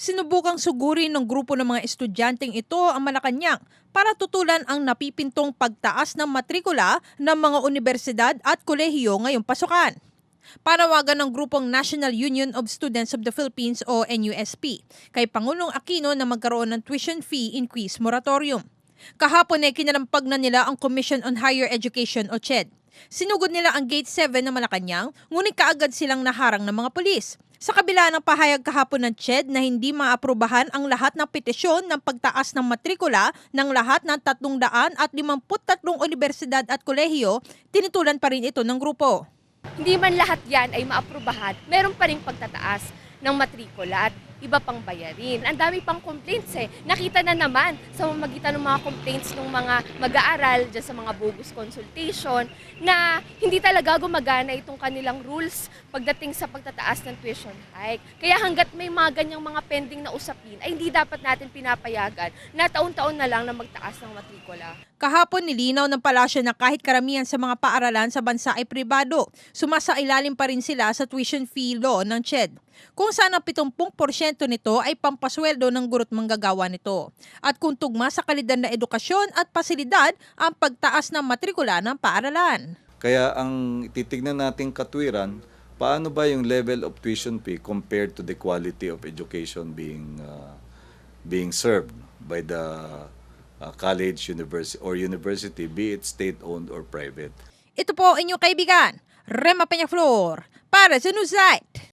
Sinubukang sugurin ng grupo ng mga estudyanteng ito ang Malacanang para tutulan ang napipintong pagtaas ng matrikula ng mga universidad at kolehiyo ngayong pasukan. Panawagan ng grupong National Union of Students of the Philippines o NUSP kay Pangulong Aquino na magkaroon ng tuition fee increase moratorium. Kahapon ay kinalampag na nila ang Commission on Higher Education o CHED. Sinugod nila ang Gate 7 ng Malacanang, ngunit kaagad silang naharang ng mga pulis. Sa kabila ng pahayag kahapon ng CHED na hindi maaprubahan ang lahat ng petisyon ng pagtaas ng matrikula ng lahat ng 353 universidad at kolehiyo, tinitulan pa rin ito ng grupo. Hindi man lahat yan ay maaprubahan, meron pa rin pagtataas ng matrikula at iba pang bayarin. Ang dami pang complaints eh. Nakita na naman sa magitan ng mga complaints ng mga mag-aaral dyan sa mga bogus consultation na hindi talaga gumagana itong kanilang rules pagdating sa pagtataas ng tuition hike. Kaya hanggat may mga ganyang mga pending na usapin ay hindi dapat natin pinapayagan na taon-taon na lang na magtaas ng matrikula. Kahapon nilinaw ng palasyo na kahit karamihan sa mga paaralan sa bansa ay pribado, sumasailalim pa rin sila sa tuition fee law ng CHED. Kung saan ang 70% nito ay pampasweldo ng gurot manggagawa nito. At kung tugma sa kalidad na edukasyon at pasilidad ang pagtaas ng matrikula ng paaralan. Kaya ang titignan nating katwiran, paano ba yung level of tuition fee compared to the quality of education being uh, being served by the uh, college, university or university, be it state-owned or private. Ito po inyong kaibigan, Rema Peñaflor, para sa Newsite.